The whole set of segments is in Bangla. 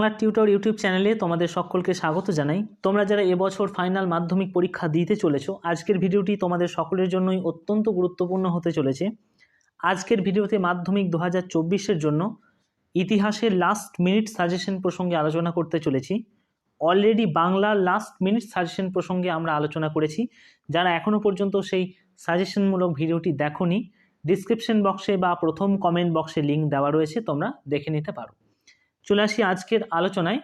বাংলা টিউটর ইউটিউব চ্যানেলে তোমাদের সকলকে স্বাগত জানাই। তোমরা যারা এবছর ফাইনাল মাধ্যমিক পরীক্ষা দিতে চলেছো, আজকের ভিডিওটি তোমাদের সকলের জন্যই অত্যন্ত গুরুত্বপূর্ণ হতে চলেছে। আজকের ভিডিওতে মাধ্যমিক দু হাজার জন্য ইতিহাসের লাস্ট মিনিট সাজেশন প্রসঙ্গে আলোচনা করতে চলেছি। অলরেডি বাংলার লাস্ট মিনিট সাজেশন প্রসঙ্গে আমরা আলোচনা করেছি। যারা এখনও পর্যন্ত সেই সাজেশনমূলক ভিডিওটি দেখোনি ডিসক্রিপশন বক্সে বা প্রথম কমেন্ট বক্সে লিঙ্ক দেওয়া রয়েছে, তোমরা দেখে নিতে পারো। চলে আসি আজকের আলোচনায়।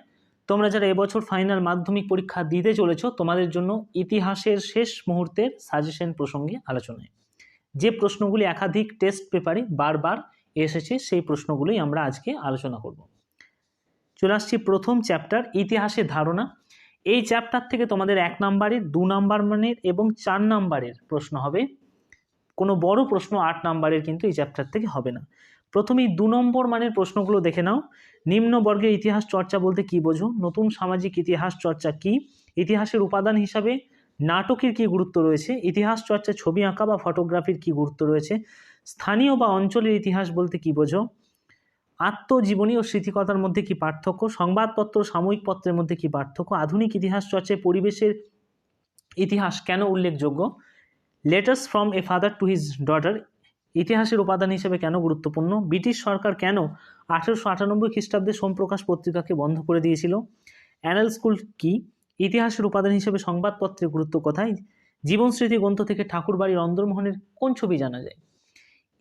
তোমরা যারা এবছর ফাইনাল মাধ্যমিক পরীক্ষা দিতে চলেছ, তোমাদের জন্য ইতিহাসের শেষ মুহূর্তের সাজেশন প্রসঙ্গে আলোচনায়। যে প্রশ্নগুলি একাধিক টেস্ট পেপারে বারবার এসেছে, সেই প্রশ্নগুলোই আমরা আজকে আলোচনা করব। চলে আসছি প্রথম চ্যাপ্টার ইতিহাসের ধারণা। এই চ্যাপ্টার থেকে তোমাদের এক নম্বরের, দু নম্বর মানের এবং চার নম্বরের প্রশ্ন হবে। কোনো বড় প্রশ্ন আট নম্বরের কিন্তু এই চ্যাপ্টার থেকে হবে না। প্রথমেই দু নম্বর মানের প্রশ্নগুলো দেখে নাও। নিম্ন বর্গের ইতিহাস চর্চা বলতে কি বোঝো? নতুন সামাজিক ইতিহাস চর্চা কি? ইতিহাসের উপাদান হিসাবে নাটকের কি গুরুত্ব রয়েছে? ইতিহাস চর্চা ছবি আঁকা বা ফটোগ্রাফির কি গুরুত্ব রয়েছে? স্থানীয় বা অঞ্চলের ইতিহাস বলতে কি বোঝো? আত্মজীবনী ও স্মৃতিকতার মধ্যে কি পার্থক্য? সংবাদপত্র, সাময়িক পত্রের মধ্যে কি পার্থক্য? আধুনিক ইতিহাস চর্চায় পরিবেশের ইতিহাস কেন উল্লেখযোগ্য? Letters from a father to his daughter ইতিহাসের উপাদান হিসেবে কেন গুরুত্বপূর্ণ? ব্রিটিশ সরকার কেন আঠেরোশো আটানব্বই খ্রিস্টাব্দে সোমপ্রকাশ পত্রিকাকে বন্ধ করে দিয়েছিল? অ্যানাল স্কুল কি? ইতিহাসের উপাদান হিসেবে সংবাদপত্রের গুরুত্ব কোথায়? জীবন স্মৃতি গ্রন্থ থেকে ঠাকুরবাড়ির অন্দরমোহনের কোন ছবি জানা যায়?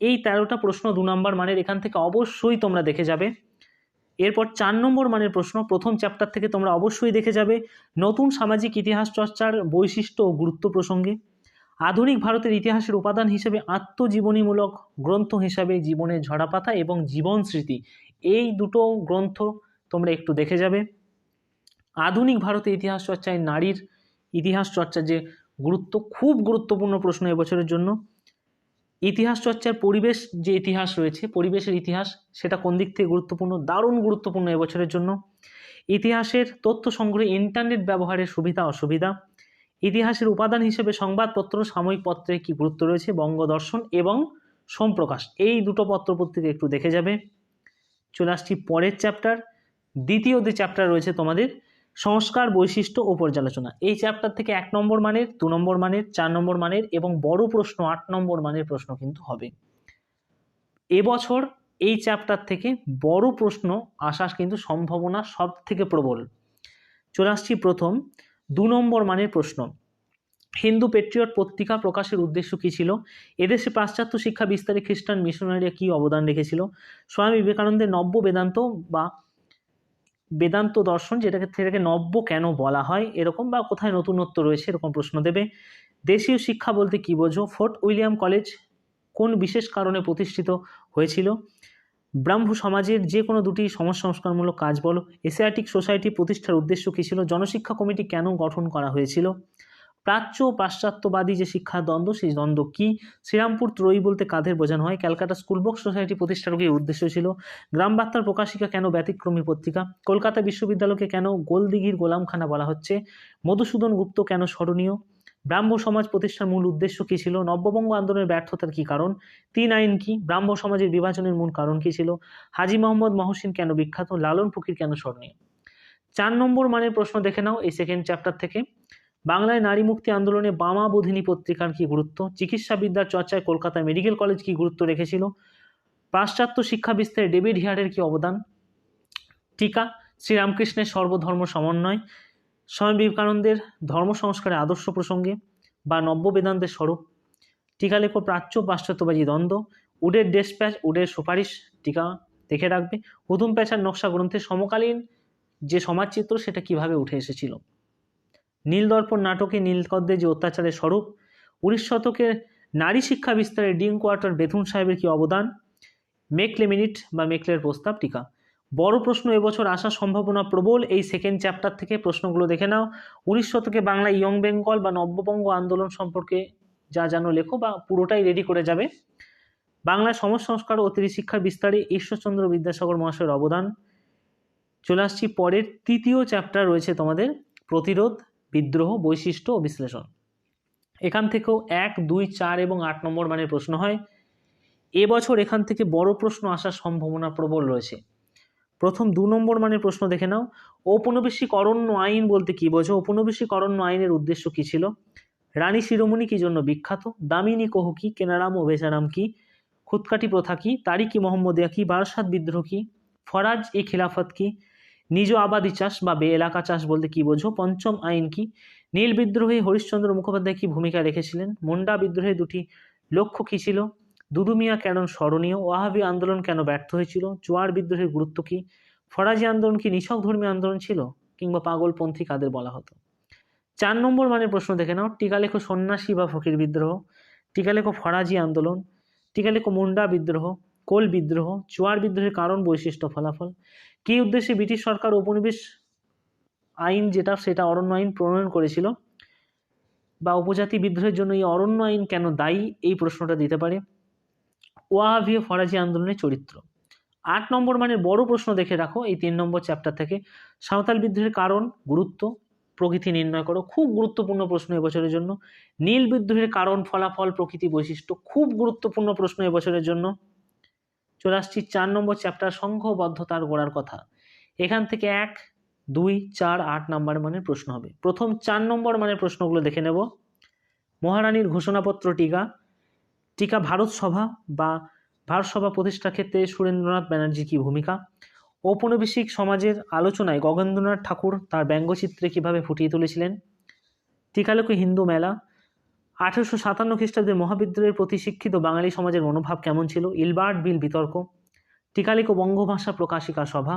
এই তেরোটা প্রশ্ন দু নম্বর মানের এখান থেকে অবশ্যই তোমরা দেখে যাবে। এরপর চার নম্বর মানের প্রশ্ন প্রথম চ্যাপ্টার থেকে তোমরা অবশ্যই দেখে যাবে। নতুন সামাজিক ইতিহাস চর্চার বৈশিষ্ট্য ও গুরুত্ব প্রসঙ্গে। আধুনিক ভারতের ইতিহাসের উপাদান হিসেবে আত্মজীবনীমূলক গ্রন্থ হিসাবে জীবনের ঝরাপাতা এবং জীবন স্মৃতি, এই দুটো গ্রন্থ তোমরা একটু দেখে যাবে। আধুনিক ভারতের ইতিহাস চর্চায় নারীর ইতিহাস চর্চার যে গুরুত্ব, খুব গুরুত্বপূর্ণ প্রশ্ন এবছরের জন্য। ইতিহাস চর্চার পরিবেশ যে ইতিহাস রয়েছে, পরিবেশের ইতিহাস, সেটা কোন দিক থেকে গুরুত্বপূর্ণ? দারুণ গুরুত্বপূর্ণ এবছরের জন্য। ইতিহাসের তথ্য সংগ্রহে ইন্টারনেট ব্যবহারের সুবিধা, অসুবিধা ইতিহাসের উপাদান হিসেবে সংবাদপত্র, সাময়িক পত্রের কী গুরুত্ব রয়েছে? বঙ্গদর্শন এবং সোমপ্রকাশ, এই দুটো পত্রপত্রিকা একটু দেখে যাবে। চলে আসছি পরের চ্যাপ্টার দ্বিতীয় যে চ্যাপ্টার রয়েছে তোমাদের, সংস্কার বৈশিষ্ট্য ও পর্যালোচনা। এই চ্যাপ্টার থেকে এক নম্বর মানের, দু নম্বর মানের, চার নম্বর মানের এবং বড় প্রশ্ন, আট নম্বর মানের প্রশ্ন কিন্তু হবে। এবছর এই চ্যাপ্টার থেকে বড় প্রশ্ন আসার কিন্তু সম্ভাবনা সব থেকে প্রবল। চলে আসছি প্রথম দু নম্বর মানের প্রশ্ন। হিন্দু পেট্রিয়ট পত্রিকা প্রকাশের উদ্দেশ্য কী ছিল? এদেশে পাশ্চাত্য শিক্ষা বিস্তারে খ্রিস্টান মিশনারিরা কী অবদান রেখেছিল? স্বামী বিবেকানন্দের নব্য বেদান্ত বা বেদান্ত দর্শন যেটাকে সেটাকে নব্য কেন বলা হয়, এরকম বা কোথায় নতুনত্ব রয়েছে এরকম প্রশ্ন দেবে। দেশীয় শিক্ষা বলতে কী বোঝো? ফোর্ট উইলিয়াম কলেজ কোন বিশেষ কারণে প্রতিষ্ঠিত হয়েছিল? ব্রাহ্ম সমাজের যে কোনো দুটি সমাজ সংস্কারমূলক কাজ বলো, এশিয়াটিক সোসাইটি প্রতিষ্ঠার উদ্দেশ্য কী ছিল? জনশিক্ষা কমিটি কেন গঠন করা হয়েছিল? প্রাচ্য ও পাশ্চাত্যবাদী যে শিক্ষার দ্বন্দ্ব, সেই দ্বন্দ্ব কী? শ্রীরামপুর ত্রয়ী বলতে কাঁধের বোঝানো হয়? ক্যালকাটা স্কুল বুক সোসাইটি প্রতিষ্ঠার কি উদ্দেশ্য ছিল? গ্রাম বার্তার প্রকাশিকা কেন ব্যতিক্রমী পত্রিকা? কলকাতা বিশ্ববিদ্যালয়কে কেন গোলদিঘির গোলামখানা বলা হচ্ছে? মধুসূদন গুপ্ত কেন স্মরণীয়? ব্রাহ্ম সমাজ প্রতিষ্ঠার মূল উদ্দেশ্য কী ছিল? নব্যবঙ্গ আন্দোলনের ব্যর্থতার কী কারণ? তিন আইন কি? ব্রাহ্ম সমাজের বিভাজনের মূল কারণ কী ছিল? হাজি মোহাম্মদ মহসিন কেন বিখ্যাত? লালন ফকির কেন স্মরণীয় চার নম্বর মানের প্রশ্ন দেখে নাও এই সেকেন্ড চ্যাপ্টার থেকে। বাংলায় নারী মুক্তি আন্দোলনে বামা বোধিনী পত্রিকার কী গুরুত্ব? চিকিৎসাবিদ্যার চর্চায় কলকাতায় মেডিকেল কলেজ কী গুরুত্ব রেখেছিল? পাশ্চাত্য শিক্ষা বিস্তারে ডেভিড হিয়ারের কী অবদান? টিকা, শ্রীরামকৃষ্ণের সর্বধর্ম সমন্বয়। স্বামী বিবেকানন্দের ধর্ম সংস্কারের আদর্শ প্রসঙ্গে বা নব্য বেদান্তের স্বরূপ টিকা লেখো প্রাচ্য পাশ্চাত্যবাজি দ্বন্দ্ব উডের ডেস প্যাচ উডের সুপারিশ, টিকা দেখে রাখবে। হুতুম প্যাচার নকশা গ্রন্থে সমকালীন যে সমাজচিত্র, সেটা কীভাবে উঠে এসেছিল? নীলদর্পণ নাটকে নীলকদ্দের যে অত্যাচারের স্বরূপ, উনিশ শতকের নারী শিক্ষা বিস্তারে ডিং কোয়ার্টার বেথুন সাহেবের কি অবদান? মেকলে মিনিট বা মেকলের প্রস্তাব, টিকা। বড় প্রশ্ন এবছর আসার সম্ভাবনা প্রবল। এই সেকেন্ড চ্যাপ্টার থেকে প্রশ্নগুলো দেখে নাও। উনিশ শতকে বাংলা ইয়ং বেঙ্গল বা নব্যবঙ্গ আন্দোলন সম্পর্কে যা জানো লেখো বা পুরোটাই রেডি করে যাবে। বাংলায় সমাজ সংস্কার ও শিক্ষার বিস্তারে ঈশ্বরচন্দ্র বিদ্যাসাগর মহাশয়ের অবদান। চলে আসছি পরের তৃতীয় চ্যাপ্টার রয়েছে তোমাদের, প্রতিরোধ, বিদ্রোহ, বৈশিষ্ট্য ও বিশ্লেষণ। এখান থেকেও এক, দুই, চার এবং আট নম্বর মানের প্রশ্ন হয়। এবছর এখান থেকে বড় প্রশ্ন আসার সম্ভাবনা প্রবল রয়েছে। প্রথম দু নম্বর মানের প্রশ্ন দেখে নাও। ঔপনিবেশিক অরণ্য আইন বলতে কি বোঝো? ঔপনিবেশিক অরণ্য আইনের উদ্দেশ্য কি ছিল? রানী শিরোমণি কি জন্য বিখ্যাত? দামিনী কহু কি? কেনারাম ও বেচারাম কি? খুদকাটি প্রথা কি? তারিকি মোহাম্মদিয়া কি? বারাসাত বিদ্রোহ কি? ফরাজ এ খিলাফত কি? নিজ আবাদি চাষ বা বে এলাকা চাষ বলতে কি বোঝো? পঞ্চম আইন কি? নীল বিদ্রোহে হরিশ্চন্দ্র মুখোপাধ্যায় কি ভূমিকা রেখেছিলেন? মুন্ডা বিদ্রোহে দুটি লক্ষ্য কি ছিল? দুদুমিয়া কেন স্মরণীয় ওয়াহাবি আন্দোলন কেন ব্যর্থ হয়েছিল? জোয়ার বিদ্রোহের গুরুত্ব কি? ফরাজি আন্দোলন কি নিছক ধর্মীয় আন্দোলন ছিল? কিংবা পাগলপন্থী কাদের বলা হতো? চার নম্বর মানের প্রশ্ন দেখে নাও। টিকা লেখো সন্ন্যাসী বা ফকির বিদ্রোহ টিকা লেখো ফরাজি আন্দোলন টিকা লেখো মুন্ডা বিদ্রোহ, কোল বিদ্রোহ, চুয়ার বিদ্রোহের কারণ, বৈশিষ্ট্য, ফলাফল। কী উদ্দেশ্যে ব্রিটিশ সরকার উপনিবেশ আইন যেটা সেটা অরণ্য আইন প্রণয়ন করেছিল? বা উপজাতি বিদ্রোহের জন্য এই অরণ্য আইন কেন দায়ী? এই প্রশ্নটা দিতে পারে। ওয়াহাবি ফরাজি আন্দোলনের চরিত্র। আট নম্বর মানের বড় প্রশ্ন দেখে রাখো, এই তিন নম্বর চ্যাপ্টার থেকে। সাঁওতাল বিদ্রোহের কারণ, গুরুত্ব, প্রকৃতি নির্ণয় করো, খুব গুরুত্বপূর্ণ প্রশ্ন এবছরের জন্য। নীল বিদ্রোহের কারণ, ফলাফল, প্রকৃতি বৈশিষ্ট্য, খুব গুরুত্বপূর্ণ প্রশ্ন এবছরের জন্য। চলে আসছি চার নম্বর চ্যাপ্টার সংঘবদ্ধতার গোড়ার কথা। এখান থেকে এক, দুই, চার, আট নম্বর মানের প্রশ্ন হবে। প্রথম চার নম্বর মানের প্রশ্নগুলো দেখে নেব। মহারানীর ঘোষণাপত্র টিকা টিকা ভারত সভা বা ভারত সভা প্রতিষ্ঠার ক্ষেত্রে সুরেন্দ্রনাথ ব্যানার্জির কী ভূমিকা? ঔপনিবেশিক সমাজের আলোচনায় গগেন্দ্রনাথ ঠাকুর তার ব্যঙ্গচিত্রে কীভাবে ফুটিয়ে তুলেছিলেন? টিকালোকে হিন্দু মেলা, আঠেরোশো সাতান্ন খ্রিস্টাব্দে মহাবিদ্রোহের প্রতি শিক্ষিত বাঙালি সমাজের মনোভাব কেমন ছিল? ইলবার্ট বিল বিতর্ক, টিকালিক বঙ্গভাষা প্রকাশিকা সভা,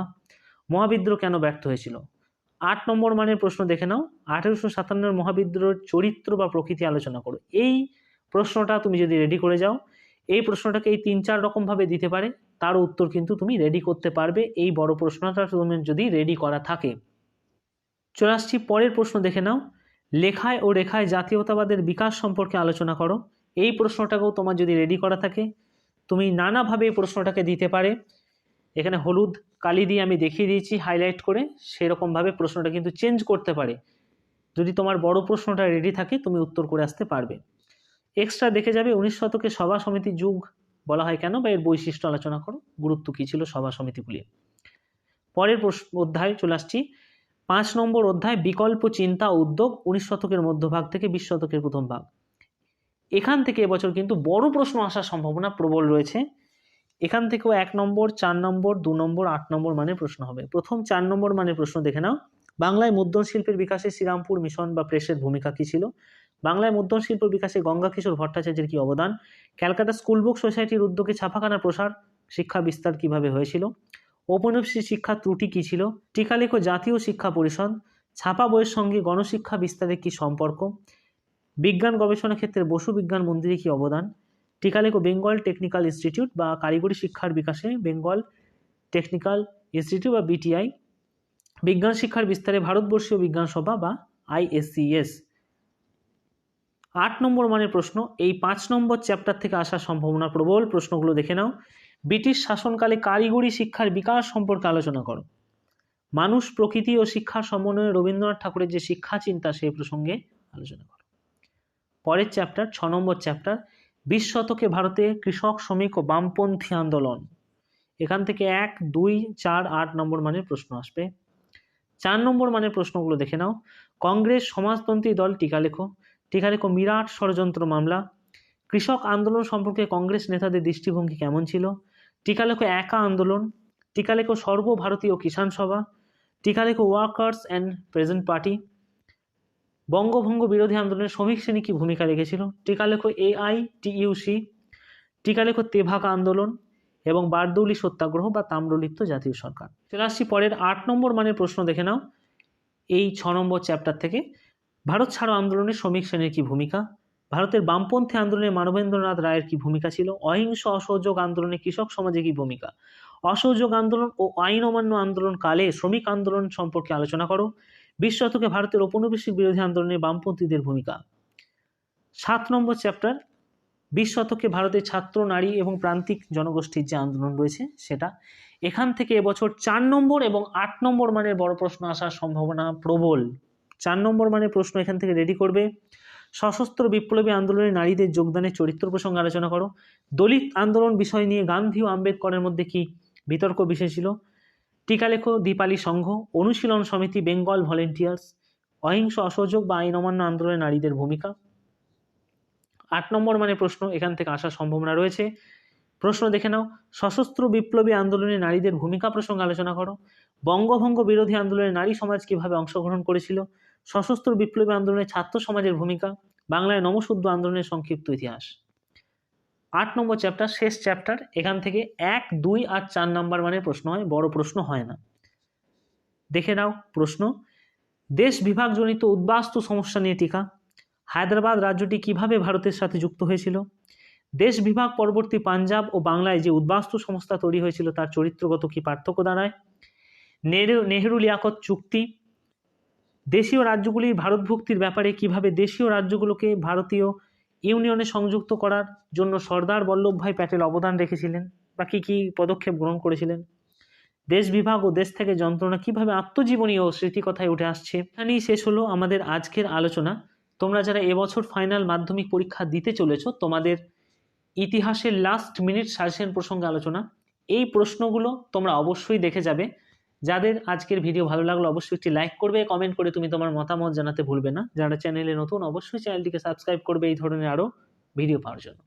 মহাবিদ্রোহ কেন ব্যর্থ হয়েছিল? আট নম্বর মানের প্রশ্ন দেখে নাও। আঠেরোশো সাতান্নের মহাবিদ্রোহের চরিত্র বা প্রকৃতি আলোচনা করো। এই প্রশ্নটা তুমি যদি রেডি করে যাও, এই প্রশ্নটাকে এই তিন চার রকমভাবে দিতে পারে, তার উত্তর কিন্তু তুমি রেডি করতে পারবে, এই বড় প্রশ্নটা তুমি যদি রেডি করা থাকে। চলে আসছি পরের প্রশ্ন দেখে নাও। লেখায় ও রেখায় জাতীয়তাবাদের বিকাশ সম্পর্কে আলোচনা করো। এই প্রশ্নটাকেও তোমার যদি রেডি করা থাকে, তুমি নানাভাবে এই প্রশ্নটাকে দিতে পারে। এখানে হলুদ, কালি দিয়ে আমি দেখিয়ে দিয়েছি হাইলাইট করে, সেরকমভাবে প্রশ্নটা কিন্তু চেঞ্জ করতে পারে। যদি তোমার বড় প্রশ্নটা রেডি থাকে, তুমি উত্তর করে আসতে পারবে। এক্সট্রা দেখে যাবে, উনিশ শতকে সভা সমিতি যুগ বলা হয় কেন? বা এর বৈশিষ্ট্য আলোচনা করো। গুরুত্ব কী ছিল সভা সমিতিগুলি পরের অধ্যায় চলে আসছি। পাঁচ নম্বর অধ্যায়, বিকল্প চিন্তা উদ্যোগ, উনিশ শতকের মধ্যভাগ থেকে বিশ শতকের প্রথম ভাগ। এখান থেকে এবছর কিন্তু বড় প্রশ্ন আসার সম্ভাবনা প্রবল রয়েছে। এখান থেকেও এক নম্বর, চার নম্বর, দু নম্বর, আট নম্বর মানের প্রশ্ন হবে। প্রথম চার নম্বর মানের প্রশ্ন দেখে নাও। বাংলায় মুদ্রণ শিল্পের বিকাশে শ্রীরামপুর মিশন বা প্রেসের ভূমিকা কী ছিল? বাংলায় মুদ্রণ শিল্প বিকাশে গঙ্গা কিশোর ভট্টাচার্যের কী অবদান? ক্যালকাটা স্কুল বুক সোসাইটির উদ্যোগে ছাপাখানার প্রসার, শিক্ষা বিস্তার কীভাবে হয়েছিল? ঔপনিবেশিক শিক্ষার ত্রুটি কী ছিল? টিকালেখ জাতীয় শিক্ষা পরিষদ, ছাপা বইয়ের সঙ্গে গণশিক্ষা বিস্তারের কী সম্পর্ক? বিজ্ঞান গবেষণা ক্ষেত্রে বসু বিজ্ঞান মন্দিরে কী অবদান? টিকালেখ বেঙ্গল টেকনিক্যাল ইনস্টিটিউট বা কারিগরি শিক্ষার বিকাশে বেঙ্গল টেকনিক্যাল ইনস্টিটিউট বা বিটিআই, বিজ্ঞান শিক্ষার বিস্তারে ভারতবর্ষীয় বিজ্ঞান সভা বা আইএসসিএস। আট নম্বর মানের প্রশ্ন, এই পাঁচ নম্বর চ্যাপ্টার থেকে আসার সম্ভাবনা প্রবল প্রশ্নগুলো দেখে নাও। ব্রিটিশ শাসনকালে কারিগরি শিক্ষার বিকাশ সম্পর্কে আলোচনা করো। মানুষ প্রকৃতি ও শিক্ষার সমন্বয়ে রবীন্দ্রনাথ ঠাকুরের যে শিক্ষা চিন্তা সেই প্রসঙ্গে আলোচনা করো। পরের চ্যাপ্টার ছ নম্বর চ্যাপ্টার বিশ শতকে ভারতে কৃষক, শ্রমিক ও বামপন্থী আন্দোলন। এখান থেকে এক, দুই, চার, আট নম্বর মানের প্রশ্ন আসবে। চার নম্বর মানের প্রশ্নগুলো দেখে নাও। কংগ্রেস সমাজতন্ত্রী দল টিকা লেখো। লেখো মিরাট ষড়যন্ত্র মামলা। কৃষক আন্দোলন সম্পর্কে কংগ্রেস নেতাদের দৃষ্টিভঙ্গি কেমন ছিল? টিকা লেখো একা আন্দোলন টিকা লেখো সর্বভারতীয় কিষাণ সভা টিকা লেখো ওয়ার্কার্স অ্যান্ড প্রেজেন্ট পার্টি। বঙ্গভঙ্গ বিরোধী আন্দোলনে শ্রমিক শ্রেণি কী ভূমিকা রেখেছিল? টিকা লেখো এআই টিইউসি টিকা লেখো তেভাগ আন্দোলন এবং বারদৌলি সত্যাগ্রহ বা তাম্রলিপ্ত জাতীয় সরকার। চলে আসছি পরের আট নম্বর মানের প্রশ্ন দেখে নাও। এই ছ নম্বর চ্যাপ্টার থেকে ভারত ছাড়ো আন্দোলনে শ্রমিক শ্রেণির কী ভূমিকা? ভারতের বামপন্থী আন্দোলনে মানবেন্দ্রনাথ রায়ের কী ভূমিকা ছিল? অহিংস অসহযোগ আন্দোলনে কৃষক সমাজে কী ভূমিকা? অসহযোগ আন্দোলন ও আইন অমান্য আন্দোলন কালে শ্রমিক আন্দোলন সম্পর্কে আলোচনা করো। বিশ শতকে ভারতের ঔপনিবেশিক বিরোধী আন্দোলনে বামপন্থীদের ভূমিকা। সাত নম্বর চ্যাপ্টার বিশ শতকে ভারতের ছাত্র, নারী এবং প্রান্তিক জনগোষ্ঠীর যে আন্দোলন রয়েছে সেটা। এখান থেকে এবছর চার নম্বর এবং আট নম্বর মানের বড় প্রশ্ন আসার সম্ভাবনা প্রবল। চার নম্বর মানের প্রশ্ন এখান থেকে রেডি করবে। সশস্ত্র বিপ্লবী আন্দোলনে নারীদের যোগদানের চরিত্র প্রসঙ্গে আলোচনা করো। দলিত আন্দোলন বিষয় নিয়ে গান্ধী ও আম্বেদকরের মধ্যে কি বিতর্ক বিষয় ছিল টিকালেখো দীপালি সংঘ, অনুশীলন সমিতি, বেঙ্গল ভলেন্টিয়ার্স, অহিংস অসহযোগ বা আইন অমান্য আন্দোলনে নারীদের ভূমিকা? আট নম্বর মানে প্রশ্ন, এখান থেকে আসার সম্ভাবনা রয়েছে। প্রশ্ন দেখে নাও, সশস্ত্র বিপ্লবী আন্দোলনে নারীদের ভূমিকা প্রসঙ্গে আলোচনা করো। বঙ্গভঙ্গ বিরোধী আন্দোলনে নারী সমাজ কীভাবে অংশগ্রহণ করেছিল? সশস্ত্র বিপ্লবী আন্দোলনে ছাত্র সমাজের ভূমিকা, বাংলায় নমশুদ্ধ আন্দোলনের সংক্ষিপ্ত ইতিহাস। আট নম্বর চ্যাপ্টার শেষ চ্যাপ্টার এখান থেকে এক, দুই আর চার নাম্বার মানে প্রশ্ন হয়, বড় প্রশ্ন হয় না। দেখে নাও প্রশ্ন। দেশ বিভাগজনিত উদ্বাস্তু সমস্যা নিয়ে টিকা। হায়দ্রাবাদ রাজ্যটি কীভাবে ভারতের সাথে যুক্ত হয়েছিল? দেশ বিভাগ পরবর্তী পাঞ্জাব ও বাংলায় যে উদ্বাস্তু সংস্থা তৈরি হয়েছিল, তার চরিত্রগত কি পার্থক্য দাঁড়ায়? নেহরু নেহরু লিয়াকত চুক্তি দেশীয় রাজ্যগুলির ভারতভুক্তির ব্যাপারে কীভাবে দেশীয় রাজ্যগুলোকে ভারতীয় ইউনিয়নে সংযুক্ত করার জন্য সর্দার বল্লভভাই প্যাটেল অবদান রেখেছিলেন বা কী কী পদক্ষেপ গ্রহণ করেছিলেন? দেশ বিভাগ ও দেশ থেকে যন্ত্রণা কীভাবে আত্মজীবনী ও স্মৃতিকথায় উঠে আসছে? এখানেই শেষ হলো আমাদের আজকের আলোচনা। তোমরা যারা এবছর ফাইনাল মাধ্যমিক পরীক্ষা দিতে চলেছ, তোমাদের ইতিহাসের লাস্ট মিনিট সাজেশন প্রসঙ্গে আলোচনা। এই প্রশ্নগুলো তোমরা অবশ্যই দেখে যাবে। যাদের আজকের ভিডিও ভালো লাগল, অবশ্যই একটি লাইক করবে কমেন্ট করে তুমি তোমার মতামত জানাতে ভুলবে না। যারা চ্যানেলে নতুন, অবশ্যই চ্যানেলটিকে সাবস্ক্রাইব করবে, এই ধরনের আরও ভিডিও পাওয়ার জন্য।